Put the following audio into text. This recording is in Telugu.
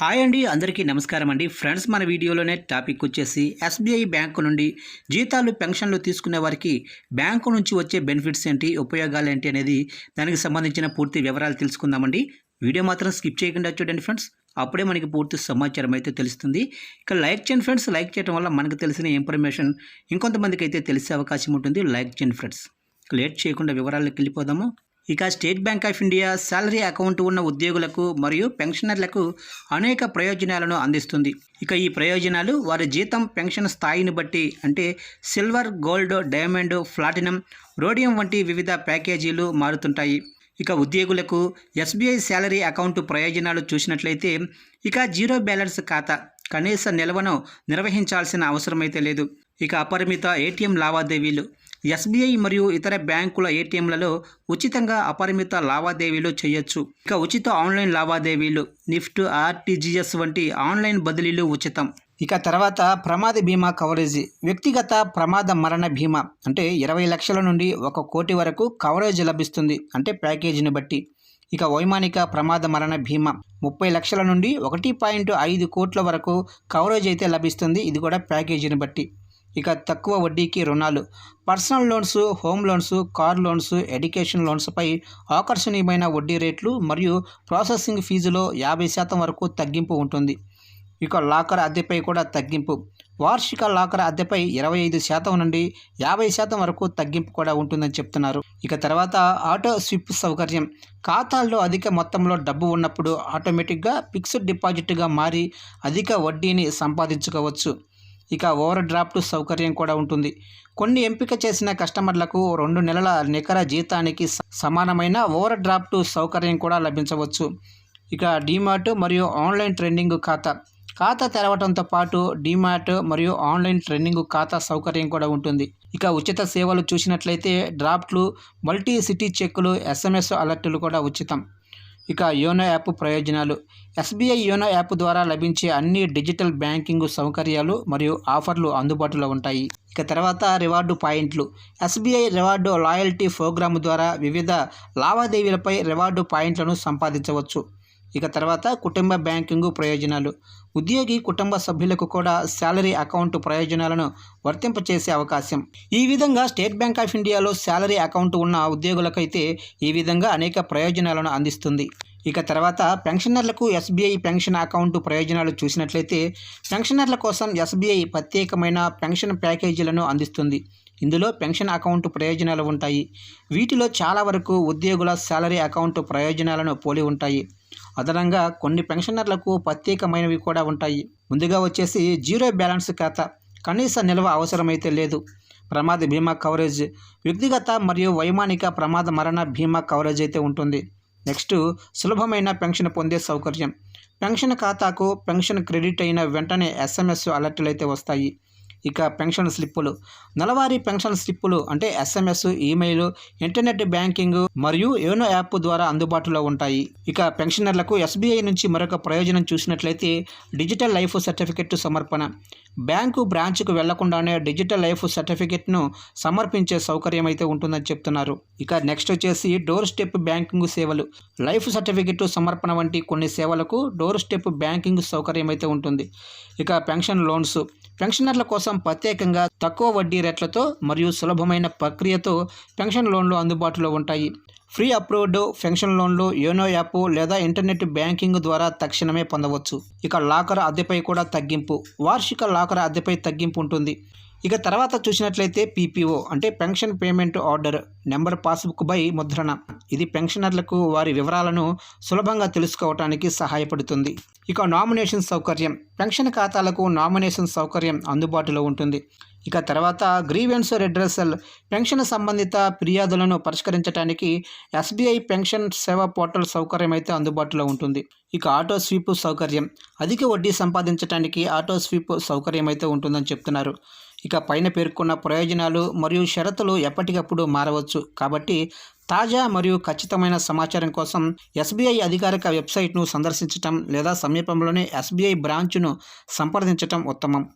హాయ్ అండి అందరికీ నమస్కారం అండి. ఫ్రెండ్స్ మన వీడియోలోనే టాపిక్ వచ్చేసి ఎస్బీఐ బ్యాంకు నుండి జీతాలు పెన్షన్లు తీసుకునే వారికి బ్యాంకు నుంచి వచ్చే బెనిఫిట్స్ ఏంటి ఉపయోగాలు ఏంటి అనేది దానికి సంబంధించిన పూర్తి వివరాలు తెలుసుకుందామండి. వీడియో మాత్రం స్కిప్ చేయకుండా చూడండి ఫ్రెండ్స్. అప్పుడే మనకి పూర్తి సమాచారం అయితే తెలుస్తుంది. ఇక లైక్ చేయండి ఫ్రెండ్స్. లైక్ చేయడం వల్ల మనకు తెలిసిన ఇన్ఫర్మేషన్ ఇంకొంతమందికి అయితే తెలిసే అవకాశం ఉంటుంది. లైక్ చేయండి ఫ్రెండ్స్. లేట్ చేయకుండా వివరాలకు వెళ్ళిపోదాము. ఇక State Bank of India salary account ఉన్న ఉద్యోగులకు మరియు పెన్షనర్లకు అనేక ప్రయోజనాలను అందిస్తుంది. ఇక ఈ ప్రయోజనాలు వారి జీతం పెన్షన్ స్థాయిని బట్టి అంటే silver gold diamond platinum rhodium వంటి వివిధ ప్యాకేజీలు మారుతుంటాయి. ఇక ఉద్యోగులకు ఎస్బీఐ శాలరీ అకౌంట్ ప్రయోజనాలు చూసినట్లయితే ఇక జీరో బ్యాలెన్స్ ఖాతా కనీస నిల్వను నిర్వహించాల్సిన అవసరమైతే లేదు. ఇక అపరిమిత ఏటీఎం లావాదేవీలు ఎస్బీఐ మరియు ఇతర బ్యాంకుల ఏటీఎంలలో ఉచితంగా అపరిమిత లావాదేవీలు చేయొచ్చు. ఇక ఉచిత ఆన్లైన్ లావాదేవీలు నిఫ్ట్ ఆర్టీజీఎస్ వంటి ఆన్లైన్ బదిలీలు ఉచితం. ఇక తర్వాత ప్రమాద బీమా కవరేజీ వ్యక్తిగత ప్రమాద మరణ బీమా అంటే ఇరవై లక్షల నుండి ఒక కోటి వరకు కవరేజ్ లభిస్తుంది అంటే ప్యాకేజీని బట్టి. ఇక వైమానిక ప్రమాద మరణ బీమా ముప్పై లక్షల నుండి ఒకటి పాయింట్ ఐదు కోట్ల వరకు కవరేజ్ అయితే లభిస్తుంది ఇది కూడా ప్యాకేజీని బట్టి. ఇక తక్కువ వడ్డీకి రుణాలు. Personal loans home loans car loans education లోన్స్పై ఆకర్షణీయమైన వడ్డీ రేట్లు మరియు ప్రాసెసింగ్ ఫీజులో యాభై శాతం వరకు తగ్గింపు ఉంటుంది. ఇక లాకర్ అద్దెపై కూడా తగ్గింపు. వార్షిక లాకర్ అద్దెపై ఇరవై ఐదు శాతం నుండి యాభై శాతం వరకు తగ్గింపు కూడా ఉంటుందని చెప్తున్నారు. ఇక తర్వాత ఆటో స్విప్ సౌకర్యం. ఖాతాల్లో అధిక మొత్తంలో డబ్బు ఉన్నప్పుడు ఆటోమేటిక్గా ఫిక్స్డ్ డిపాజిట్గా మారి అధిక వడ్డీని సంపాదించుకోవచ్చు. ఇక ఓవర్ డ్రాఫ్ట్ సౌకర్యం కూడా ఉంటుంది. కొన్ని ఎంపిక చేసిన కస్టమర్లకు రెండు నెలల నికర జీతానికి సమానమైన ఓవర్ డ్రాఫ్ట్ సౌకర్యం కూడా లభించవచ్చు. ఇక డీమార్ట్ మరియు ఆన్లైన్ ట్రెండింగ్ ఖాతా. ఖాతా తెరవడంతో పాటు డీమార్ట్ మరియు ఆన్లైన్ ట్రెండింగ్ ఖాతా సౌకర్యం కూడా ఉంటుంది. ఇక ఉచిత సేవలు చూసినట్లయితే డ్రాఫ్ట్లు మల్టీ సిటీ చెక్కులు ఎస్ఎంఎస్ అలర్టులు కూడా ఉచితం. ఇక యోనో యాప్ ప్రయోజనాలు. ఎస్బీఐ యోనో యాప్ ద్వారా లభించే అన్ని డిజిటల్ బ్యాంకింగ్ సౌకర్యాలు మరియు ఆఫర్లు అందుబాటులో ఉంటాయి. ఇక తర్వాత రివార్డు పాయింట్లు. ఎస్బీఐ రివార్డు లాయల్టీ ప్రోగ్రామ్ ద్వారా వివిధ లావాదేవీలపై రివార్డు పాయింట్లను సంపాదించవచ్చు. ఇక తర్వాత కుటుంబ బ్యాంకింగ్ ప్రయోజనాలు. ఉద్యోగి కుటుంబ సభ్యులకు కూడా శాలరీ అకౌంట్ ప్రయోజనాలను వర్తింపచేసే అవకాశం. ఈ విధంగా స్టేట్ బ్యాంక్ ఆఫ్ ఇండియాలో శాలరీ అకౌంట్ ఉన్న ఉద్యోగులకైతే ఈ విధంగా అనేక ప్రయోజనాలను అందిస్తుంది. ఇక తర్వాత పెన్షనర్లకు ఎస్బీఐ పెన్షన్ అకౌంట్ ప్రయోజనాలు చూసినట్లయితే పెన్షనర్ల కోసం ఎస్బీఐ ప్రత్యేకమైన పెన్షన్ ప్యాకేజీలను అందిస్తుంది. ఇందులో పెన్షన్ అకౌంట్ ప్రయోజనాలు ఉంటాయి. వీటిలో చాలా వరకు ఉద్యోగుల శాలరీ అకౌంట్ ప్రయోజనాలను పోలి ఉంటాయి. అదనంగా కొన్ని పెన్షనర్లకు ప్రత్యేకమైనవి కూడా ఉంటాయి. ముందుగా వచ్చేసి జీరో బ్యాలెన్స్ ఖాతా. కనీస నిల్వ అవసరమైతే లేదు. ప్రమాద బీమా కవరేజ్. వ్యక్తిగత మరియు వైమానిక ప్రమాద మరణ బీమా కవరేజ్ అయితే ఉంటుంది. నెక్స్ట్ సులభమైన పెన్షన్ పొందే సౌకర్యం. పెన్షన్ ఖాతాకు పెన్షన్ క్రెడిట్ అయిన వెంటనే ఎస్ఎంఎస్ అలర్టులు అయితే వస్తాయి. ఇక పెన్షన్ స్లిప్పులు. నెలవారీ పెన్షన్ స్లిప్పులు అంటే ఎస్ఎంఎస్ ఈమెయిల్ ఇంటర్నెట్ బ్యాంకింగ్ మరియు యోనో యాప్ ద్వారా అందుబాటులో ఉంటాయి. ఇక పెన్షనర్లకు ఎస్బీఐ నుంచి మరొక ప్రయోజనం చూసినట్లయితే డిజిటల్ లైఫ్ సర్టిఫికెట్ సమర్పణ. బ్యాంకు బ్రాంచ్కు వెళ్ళకుండానే డిజిటల్ లైఫ్ సర్టిఫికెట్ను సమర్పించే సౌకర్యం అయితే ఉంటుందని చెప్తున్నారు. ఇక నెక్స్ట్ వచ్చేసి డోర్ స్టెప్ బ్యాంకింగ్ సేవలు. లైఫ్ సర్టిఫికెట్ సమర్పణ వంటి కొన్ని సేవలకు డోర్ స్టెప్ బ్యాంకింగ్ సౌకర్యం అయితే ఉంటుంది. ఇక పెన్షన్ లోన్స్. పెన్షనర్ల కోసం ప్రత్యేకంగా తక్కువ వడ్డీ రేట్లతో మరియు సులభమైన ప్రక్రియతో పెన్షన్ లోన్లు అందుబాటులో ఉంటాయి. ఫ్రీ అప్రూవ్డ్ పెన్షన్ లోన్లు యోనో యాప్ లేదా ఇంటర్నెట్ బ్యాంకింగ్ ద్వారా తక్షణమే పొందవచ్చు. ఇక లాకర్ అద్దెపై కూడా తగ్గింపు వార్షిక లాకర్ అద్దెపై తగ్గింపు ఉంటుంది. ఇక తర్వాత చూసినట్లయితే పీపీఓ అంటే pension payment order number passbook by ముద్రణ. ఇది పెన్షనర్లకు వారి వివరాలను సులభంగా తెలుసుకోవటానికి సహాయపడుతుంది. ఇక నామినేషన్ సౌకర్యం పెన్షన్ ఖాతాలకు నామినేషన్ సౌకర్యం అందుబాటులో ఉంటుంది. ఇక తర్వాత గ్రీవెన్స్ రెడ్రెసల్ పెన్షన్ సంబంధిత ఫిర్యాదులను పరిష్కరించడానికి ఎస్బీఐ పెన్షన్ సేవా పోర్టల్ సౌకర్యం అయితే అందుబాటులో ఉంటుంది. ఇక ఆటో స్వీప్ సౌకర్యం. అధిక వడ్డీ సంపాదించడానికి ఆటో స్వీప్ సౌకర్యం అయితే ఉంటుందని చెప్తున్నారు. ఇక పైన పేర్కొన్న ప్రయోజనాలు మరియు షరతులు ఎప్పటికప్పుడు మారవచ్చు. కాబట్టి తాజా మరియు ఖచ్చితమైన సమాచారం కోసం ఎస్బీఐ అధికారిక వెబ్సైట్ను సందర్శించటం లేదా సమీపంలోనే ఎస్బీఐ బ్రాంచ్ను సంప్రదించటం ఉత్తమం.